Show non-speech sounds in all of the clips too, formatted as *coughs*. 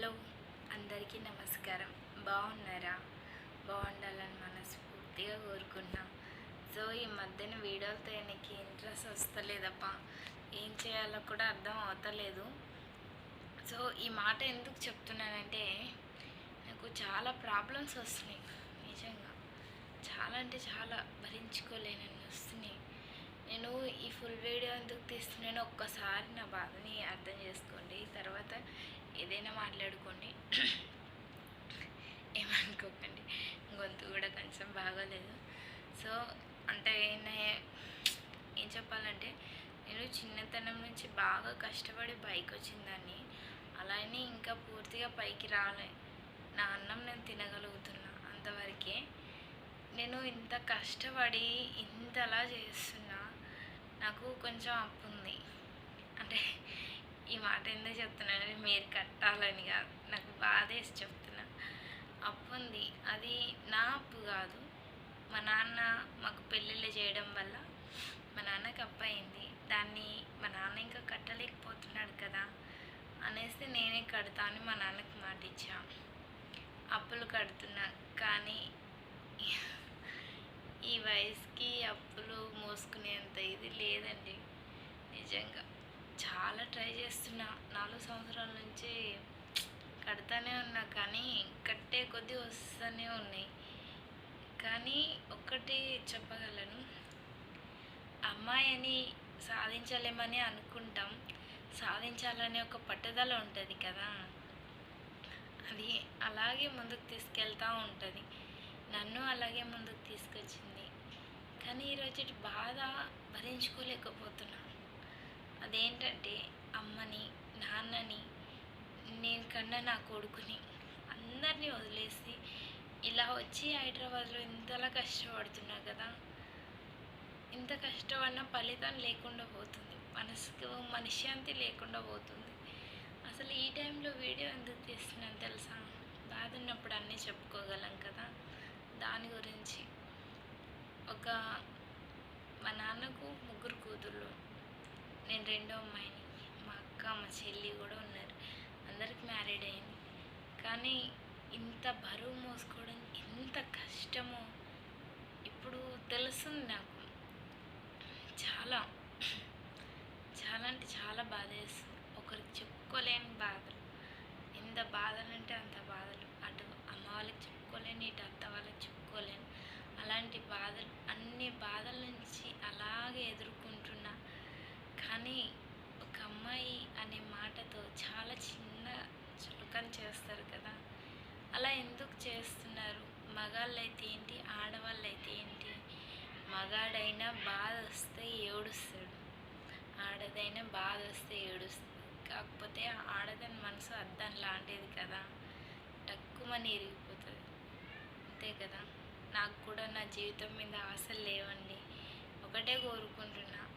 Hello అందరికీ నమస్కారం. బాగున్నారా? బాగుండాలని మనస్ఫూర్తిగా కోరుకున్నాం. సో ఈ మధ్యన వీడియోలతో ఆయనకి ఇంట్రెస్ట్ వస్తలేదప్ప. ఏం చేయాలో కూడా అర్థం అవుతలేదు. సో ఈ మాట ఎందుకు చెప్తున్నానంటే నాకు చాలా ప్రాబ్లమ్స్ వస్తున్నాయి నిజంగా. చాలా అంటే చాలా భరించుకోలేనని వస్తున్నాయి. నేను ఈ ఫుల్ వీడియో ఎందుకు తీస్తున్నాను ఒక్కసారి నా బాధని అర్థం చేసుకోండి. తర్వాత ఏదైనా మాట్లాడుకోండి *coughs* ఏమనుకోకండి. గొంతు కూడా కొంచెం బాగోలేదు. సో అంటే ఏం చెప్పాలంటే నేను చిన్నతనం నుంచి బాగా కష్టపడి పైకి వచ్చిందాన్ని. అలానే ఇంకా పూర్తిగా పైకి రాలే. నా అన్నం నేను తినగలుగుతున్నా అంతవరకే. నేను ఇంత కష్టపడి ఇంతలా చేస్తున్నా నాకు కొంచెం అప్పు ఉంది అంటే ఈ మాట ఎందుకు చెప్తున్నానంటే మీరు కట్టాలని కాదు నాకు బాధేసి చెప్తున్నా. అప్పు ఉంది. అది నా అప్పు కాదు. మా నాన్న మాకు పెళ్ళిళ్ళు చేయడం వల్ల మా నాన్నకి అప్పు అయింది. దాన్ని మా నాన్న ఇంకా కట్టలేకపోతున్నాడు కదా అనేసి నేనే కడతా అని మా నాన్నకి మాట ఇచ్చా. అప్పులు కడుతున్నా. కానీ ఈ వయసుకి అప్పులు మోసుకునేంత ఇది లేదండి. నిజంగా. చాలా ట్రై చేస్తున్నా. నాలుగు సంవత్సరాల నుంచి కడతానే ఉన్నా కానీ కట్టే కొద్దీ వస్తూనే ఉన్నాయి. కానీ ఒక్కటి చెప్పగలను. అమ్మాయి అని సాధించలేమని అనుకుంటాం. సాధించాలనే ఒక పట్టుదల ఉంటుంది కదా. అది అలాగే ముందుకు తీసుకెళ్తూ ఉంటుంది. నన్ను అలాగే ముందుకు తీసుకొచ్చింది. కానీ ఈరోజు బాధ భరించుకోలేకపోతున్నా. అదేంటంటే అమ్మని నాన్నని నేను కన్నా నా కొడుకుని అందరినీ వదిలేసి ఇలా వచ్చి హైదరాబాద్లో ఇంతలా కష్టపడుతున్నా కదా. ఇంత కష్టపడిన ఫలితం లేకుండా పోతుంది. మనసుకు మనశ్శాంతి లేకుండా పోతుంది. అసలు ఈ టైంలో వీడియో ఎందుకు తీస్తున్నాను తెలుసా? బాధ ఉన్నప్పుడు అన్నీ చెప్పుకోగలం కదా. దాని గురించి ఒక మా నాన్నకు ముగ్గురు నేను రెండో అమ్మాయిని. మా అక్క మా చెల్లి కూడా ఉన్నారు. అందరికి మ్యారీడ్ అయింది. కానీ ఇంత బరువు మోసుకోవడం ఎంత కష్టమో ఇప్పుడు తెలుస్తుంది నాకు. చాలా చాలా అంటే చాలా బాధ వేస్తుంది. ఒకరికి చెప్పుకోలేని బాధలు. ఎంత బాధలు అంటే అంత బాధలు. అటు అమ్మ వాళ్ళకి చెప్పుకోలేని ఇటు అత్త వాళ్ళకి చెప్పుకోలేను అలాంటి బాధలు అన్ని బాధల నుంచి అలాగే ఎదుర్కొంటున్నా కానీ ఒక అమ్మాయి అనే మాటతో చాలా చిన్న చులకన చేస్తారు కదా. అలా ఎందుకు చేస్తున్నారు? మగాళ్ళు అయితే ఏంటి? ఆడవాళ్ళు అయితే ఏంటి? మగాడైనా బాధ వస్తే ఏడుస్తాడు. ఆడదైనా బాధ వస్తే ఏడుస్తుంది కాకపోతే ఆడదని మనసు అద్దం లాంటిది కదా. టక్కుమని ఇరిగిపోతుంది. అంతే కదా. నాకు కూడా నా జీవితం మీద ఆశలు లేవండి. ఒకటే కోరుకుంటున్నా.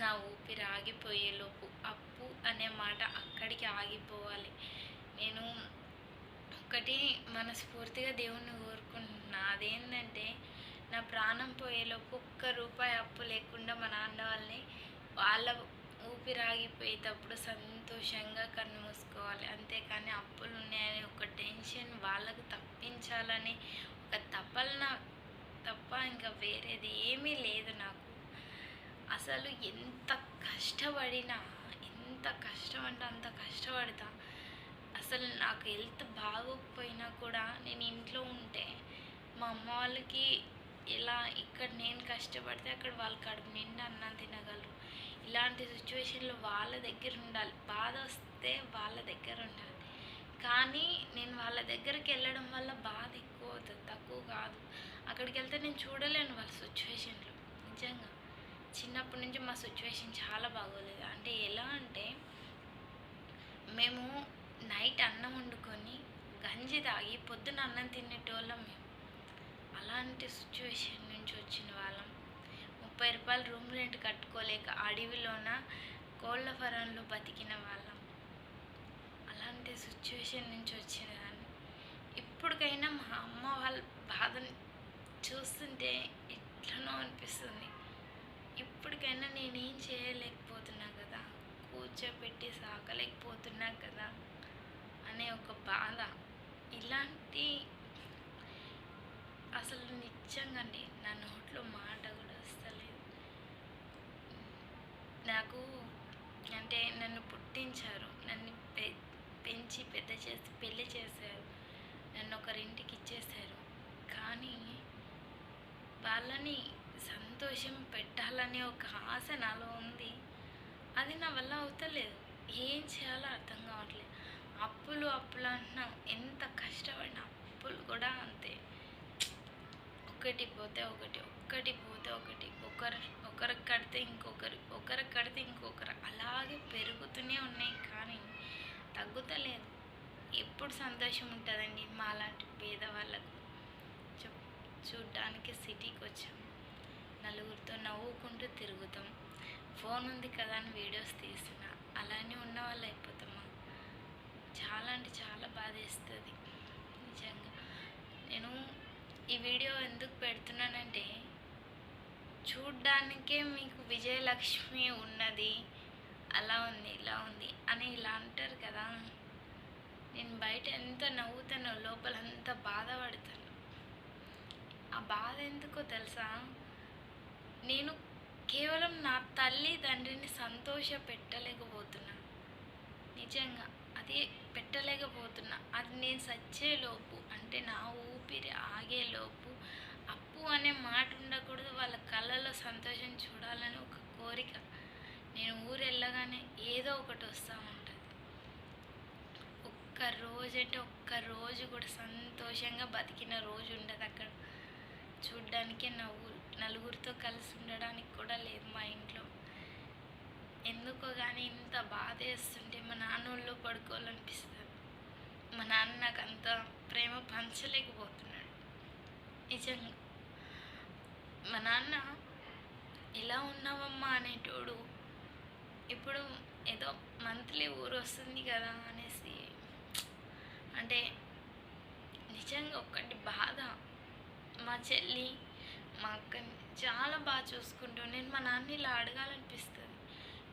నా ఊపిరి ఆగిపోయేలోపు అప్పు అనే మాట అక్కడికి ఆగిపోవాలి. నేను ఒకటి మనస్ఫూర్తిగా దేవుణ్ణి కోరుకుంటున్నా. అదేంటంటే నా ప్రాణం పోయేలోపు ఒక్క రూపాయి అప్పు లేకుండా మా నాన్న వాళ్ళని వాళ్ళ ఊపిరి ఆగిపోయేటప్పుడు సంతోషంగా కన్ను మూసుకోవాలి. అంతేకాని అప్పులు ఉన్నాయని ఒక టెన్షన్ వాళ్ళకు తప్పించాలని ఒక తపలన తప్ప ఇంకా వేరేది ఏమీ లేదు నాకు. అసలు ఎంత కష్టపడినా ఎంత కష్టం అంటే అంత కష్టపడతా. అసలు నాకు హెల్త్ బాగోకపోయినా కూడా నేను ఇంట్లో ఉంటే మా అమ్మ వాళ్ళకి ఇలా ఇక్కడ నేను కష్టపడితే అక్కడ వాళ్ళు కడుపు నిండా అన్నం తినగలరు. ఇలాంటి సిచ్యువేషన్లో వాళ్ళ దగ్గర ఉండాలి. బాధ వస్తే వాళ్ళ దగ్గర ఉండాలి. కానీ నేను వాళ్ళ దగ్గరికి వెళ్ళడం వల్ల బాధ ఎక్కువ అవుతుంది. తక్కువ కాదు. అక్కడికి వెళ్తే నేను చూడలేను వాళ్ళ సిచ్యువేషన్లో. నిజంగా. చిన్నప్పటి నుంచి మా సిచ్యువేషన్ చాలా బాగోలేదు. అంటే ఎలా అంటే మేము నైట్ అన్నం వండుకొని గంజి తాగి పొద్దున అన్నం తినేటోళ్ళం మేము. అలాంటి సిచ్యువేషన్ నుంచి వచ్చిన వాళ్ళం. ముప్పై రూపాయలు రూమ్ రెంట్ కట్టుకోలేక అడవిలోన కోళ్ళ ఫరంలో బతికిన వాళ్ళం. అలాంటి సిచ్యువేషన్ నుంచి వచ్చిన దాన్ని. ఇప్పటికైనా మా అమ్మ వాళ్ళ బాధని చూస్తుంటే ఎట్లనో అనిపిస్తుంది. ఇప్పటికైనా నేనేం చేయలేకపోతున్నా కదా. కూర్చోబెట్టి సాకలేకపోతున్నా కదా అనే ఒక బాధ. ఇలాంటి అసలు నిజంగా అండి నా నోట్లో మాట కూడా వస్తలేదు. నాకు అంటే నన్ను పుట్టించారు నన్ను పె పెంచి పెద్ద చేసి పెళ్ళి చేశారు నన్ను ఒకరింటికి ఇచ్చేశారు. కానీ వాళ్ళని సంతోషం పెట్టాలనే ఒక ఆశ నాలో ఉంది. అది నా వల్ల అవుతలేదు. ఏం చేయాలో అర్థం కావట్లేదు. అప్పులు అప్పులు అంటున్నాం ఎంత కష్టపడిన అప్పులు కూడా అంతే. ఒకటి పోతే ఒకటి ఒక్కటి పోతే ఒకటి ఒకరు ఒకరికి కడితే ఇంకొకరు ఒకరికి కడితే ఇంకొకరు అలాగే పెరుగుతూనే ఉన్నాయి కానీ తగ్గుతలేదు. ఎప్పుడు సంతోషం ఉంటుందండి మా లాంటి పేదవాళ్ళకు. చూ చూడ్డానికి సిటీకి వచ్చాము నలుగురితో నవ్వుకుంటూ తిరుగుతాం. ఫోన్ ఉంది కదా అని వీడియోస్ తీస్తున్నా. అలానే ఉన్న వాళ్ళు అయిపోతామా? చాలా అంటే చాలా బాధేస్తుంది. నిజంగా. నేను ఈ వీడియో ఎందుకు పెడుతున్నానంటే చూడ్డానికే మీకు విజయలక్ష్మి ఉన్నది. అలా ఉంది ఇలా ఉంది అని ఇలా అంటారు కదా. నేను బయట ఎంత నవ్వుతానో లోపల అంత బాధపడతాను. ఆ బాధ ఎందుకో తెలుసా? నేను కేవలం నా తల్లి తండ్రిని సంతోష పెట్టలేకపోతున్నా నిజంగా అది పెట్టలేకపోతున్నా. అది నేను సచ్చేలోపు అంటే నా ఊపిరి ఆగేలోపు అప్పు అనే మాట ఉండకూడదు. వాళ్ళ కళ్ళలో సంతోషం చూడాలని ఒక కోరిక. నేను ఊరు వెళ్ళగానే ఏదో ఒకటి వస్తూ ఉంటుంది. ఒక్క రోజు అంటే ఒక్క రోజు కూడా సంతోషంగా బతికిన రోజు ఉండదు అక్కడ. చూడ్డానికే నా నలుగురితో కలిసి ఉండడానికి కూడా లేదు మా ఇంట్లో. ఎందుకో కానీ ఇంత బాధ వేస్తుంటే మా నాన్నోళ్ళు పడుకోవాలనిపిస్తుంది. మా నాన్న నాకు అంత ప్రేమ పంచలేకపోతున్నాడు. నిజంగా. మా నాన్న ఎలా ఉన్నావమ్మా అనేటోడు ఇప్పుడు ఏదో మంత్లీ ఊరు వస్తుంది కదా అనేసి అంటే నిజంగా ఒక్కటి బాధ. మా చెల్లి మా అక్కని చాలా బాగా చూసుకుంటూ నేను మా నాన్న ఇలా అడగాలనిపిస్తుంది.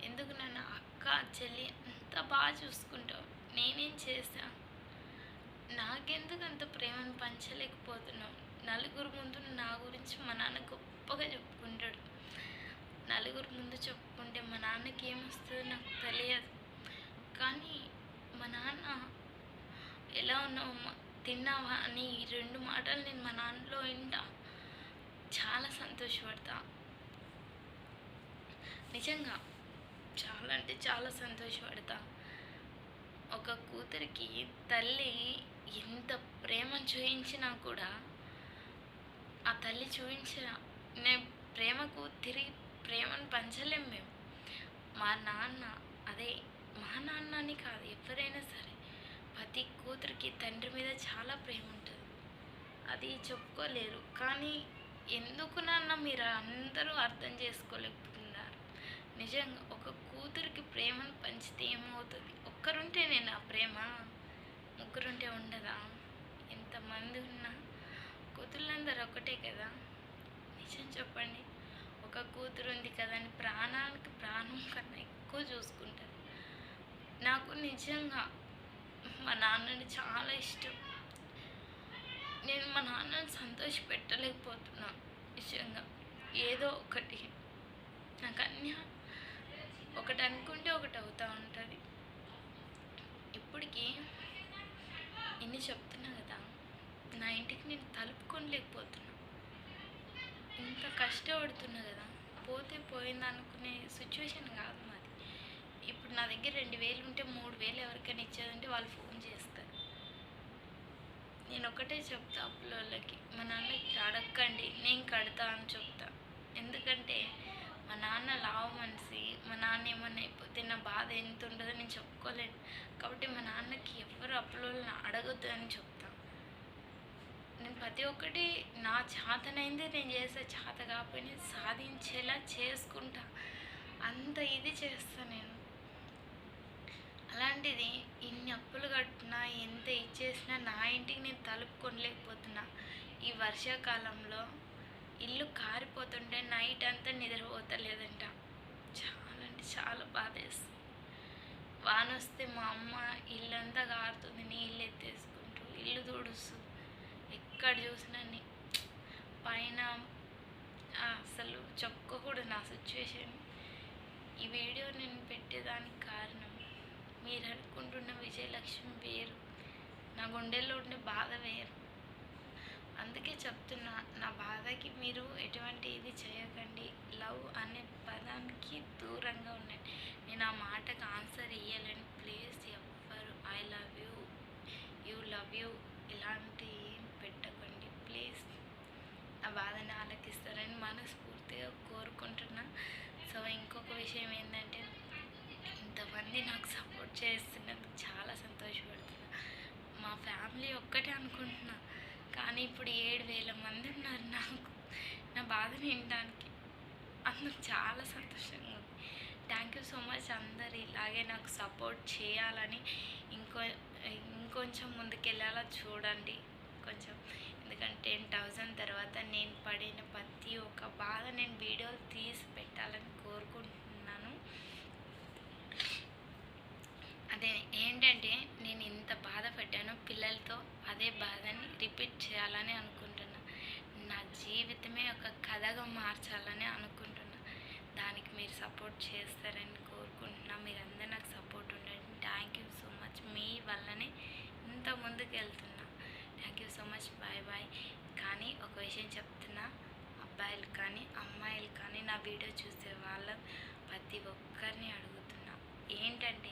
ఎందుకు నన్ను? అక్క చెల్లి అంత బాగా చూసుకుంటావు నేనేం చేశా? నాకెందుకు అంత ప్రేమను పంచలేకపోతున్నావు? నలుగురు ముందు నా గురించి మా నాన్న గొప్పగా చెప్పుకుంటాడు. నలుగురు ముందు చెప్పుకుంటే మా నాన్నకి ఏమొస్తుందో నాకు తెలియదు. కానీ మా నాన్న ఎలా ఉన్నావు తిన్నావా? అని ఈ రెండు మాటలు నేను మా నాన్నలో వింటా. చాలా సంతోషపడతా. నిజంగా చాలా అంటే చాలా సంతోషపడతా. ఒక కూతురికి తల్లి ఎంత ప్రేమను చూపించినా కూడా ఆ తల్లి చూపించిన నేను ప్రేమకు తిరిగి ప్రేమను పంచలేం మేము. మా నాన్న అదే మా నాన్న అని కాదు ఎవరైనా సరే ప్రతి కూతురికి తండ్రి మీద చాలా ప్రేమ ఉంటుంది. అది చెప్పుకోలేరు. కానీ ఎందుకు నాన్న మీరు అందరూ అర్థం చేసుకోలేకపోతున్నారు? నిజంగా ఒక కూతురికి ప్రేమను పంచితే ఏమవుతుంది? ఒక్కరుంటే నేను ఆ ప్రేమ? ముగ్గురుంటే ఉండదా? ఎంతమంది ఉన్నా కూతుర్లందరూ ఒకటే కదా? నిజం చెప్పండి. ఒక కూతురు ఉంది కదా అని ప్రాణానికి ప్రాణం కన్నా ఎక్కువ చూసుకుంటారు. నాకు నిజంగా మా నాన్నని చాలా ఇష్టం. నేను మా నాన్నని సంతోష పెట్టలేకపోతున్నా నిజంగా. ఏదో ఒకటి. నాకు అన్నీ ఒకటి అనుకుంటే ఒకటి అవుతూ ఉంటుంది. ఇప్పటికీ ఇన్ని చెప్తున్నా కదా నా ఇంటికి నేను తలుపుకోలేకపోతున్నా ఇంత కష్టపడుతున్నా కదా పోతే పోయింది అనుకునే సిచ్యువేషన్ కాదు మాది. ఇప్పుడు నా దగ్గర రెండు వేలు ఉంటే మూడు వేలు ఎవరికైనా ఇచ్చేదంటే వాళ్ళు ఫోన్ చేస్తారు. నేను ఒకటే చెప్తా అప్పులోళ్ళకి మా నాన్నకి అడగండి నేను కడతా అని చెప్తా. ఎందుకంటే మా నాన్న లావు మనిషి మా నాన్న ఏమన్నా అయిపోతే నా బాధ ఎంత ఉంటుందో నేను చెప్పుకోలేను. కాబట్టి మా నాన్నకి ఎవరు అప్పులోళ్ళని అడగద్దు అడగొద్దు అని చెప్తా. నేను ప్రతి ఒక్కటి నా చేతనైంది నేను చేసే చేత కాకపోయినా సాధించేలా చేసుకుంటా. అంత ఇది చేస్తా నేను. అలాంటిది ఇన్ని అప్పులు కట్టినా ఎంత ఇచ్చేసినా నా ఇంటికి నేను తలుపుకొనలేకపోతున్నా ఈ వర్షాకాలంలో ఇల్లు కారిపోతుంటే నైట్ అంతా నిద్రపోతలేదంట. చాలా అంటే చాలా బాధ వేస్తుంది వాన వస్తే మా అమ్మ ఇల్లంతా కారుతుంది నీళ్ళు ఎత్తేసుకుంటూ ఇల్లు తుడుస్తూ ఎక్కడ చూసినా నీ- పైన అసలు చెప్పుకోకూడదు నా సిచ్యువేషన్. ఈ వీడియో నేను పెట్టేదానికి మీరు అనుకుంటున్న విజయలక్ష్మి వేరు. నా గుండెల్లో ఉండే బాధ వేరు. అందుకే చెప్తున్నా నా బాధకి మీరు ఎటువంటి ఇది చేయకండి. లవ్ అనే పదానికి దూరంగా ఉండండి. నేను ఆ మాటకు ఆన్సర్ ఇయ్యలేను. ప్లీజ్ ఎవ్వరు I love you you love you ఇలాంటి ఏం పెట్టకండి. ప్లీజ్ నా బాధని ఆలకిస్తారని మనస్ఫూర్తిగా కోరుకుంటున్నా. సో ఇంకొక విషయం ఏంటంటే ఇంతమంది నాకు సపోర్ట్ చేస్తున్నందుకు చాలా సంతోషపడుతున్నా. మా ఫ్యామిలీ ఒక్కటే అనుకుంటున్నా. కానీ ఇప్పుడు ఏడు వేల మంది ఉన్నారు నాకు. నా బాధ వినడానికి. అందుకు చాలా సంతోషంగా ఉంది. థ్యాంక్ యూ సో మచ్ అందరు ఇలాగే నాకు సపోర్ట్ చేయాలని. ఇంకో ఇంకొంచెం ముందుకెళ్ళాలా చూడండి. కొంచెం ఎందుకంటే టెన్ థౌజండ్ తర్వాత నేను పడిన ప్రతి ఒక్క బాధ నేను వీడియోలు తీసి పెట్టాలని కోరుకుంటున్నాను అదే ఏంటంటే నేను ఇంత బాధపడ్డానో పిల్లలతో అదే బాధని రిపీట్ చేయాలని అనుకుంటున్నా. నా జీవితమే ఒక కథగా మార్చాలని అనుకుంటున్నా. దానికి మీరు సపోర్ట్ చేస్తారని కోరుకుంటున్నా. మీరందరూ నాకు సపోర్ట్ ఉండండి. Thank you so much. మీ వల్లనే ఇంత ముందుకు వెళ్తున్నా. Thank you so much. Bye bye. కానీ ఒక విషయం చెప్తున్నా. అబ్బాయిలు కానీ అమ్మాయిలు కానీ నా వీడియో చూసే వాళ్ళ ప్రతి ఒక్కరిని అడుగుతున్నా. ఏంటంటే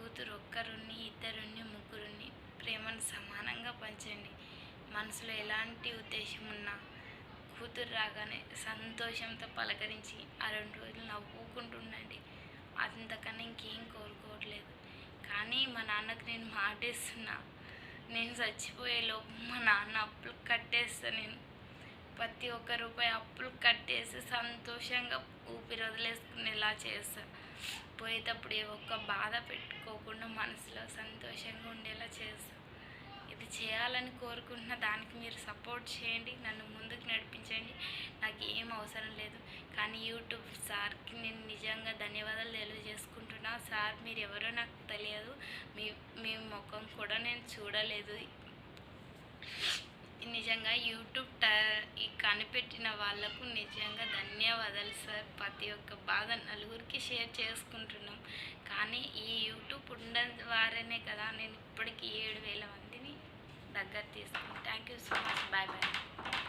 కూతురు ఒక్కరుని ఇద్దరుని ముగ్గురుని ప్రేమను సమానంగా పంచండి. మనసులో ఎలాంటి ఉద్దేశం ఉన్నా కూతురు రాగానే సంతోషంతో పలకరించి ఆ రెండు రోజులు నవ్వుకుంటుండండి. అంతకన్నా ఇంకేం కోరుకోవట్లేదు. కానీ మా నాన్నకు నేను మాటేస్తున్నా. నేను చచ్చిపోయేలోపు మా నాన్న అప్పులు కట్టేస్తా నేను. ప్రతి ఒక్క రూపాయి అప్పులు కట్టేసి సంతోషంగా ఊపిరి వదిలేసుకునేలా చేస్తాను పోయేటప్పుడు ఏ ఒక్క బాధ పెట్టుకోకుండా మనసులో సంతోషంగా ఉండేలా చేస్తాం. ఇది చేయాలని కోరుకుంటున్న దానికి మీరు సపోర్ట్ చేయండి నన్ను ముందుకు నడిపించండి. నాకు ఏం అవసరం లేదు. కానీ యూట్యూబ్ సార్కి నేను నిజంగా ధన్యవాదాలు తెలియజేసుకుంటున్నా. సార్ మీరు ఎవరో నాకు తెలియదు. మీ మీ ముఖం కూడా నేను చూడలేదు. నిజంగా యూట్యూబ్ ట కనిపెట్టిన వాళ్ళకు నిజంగా ధన్యవాదాలు సార్. ప్రతి ఒక్క బాధ నలుగురికి షేర్ చేసుకుంటున్నాం. కానీ ఈ యూట్యూబ్ ఉన్న ద్వారానే కదా నేను ఇప్పటికీ ఏడు వేల మందిని దగ్గర తీసుకున్నాను. Thank you so much. Bye bye.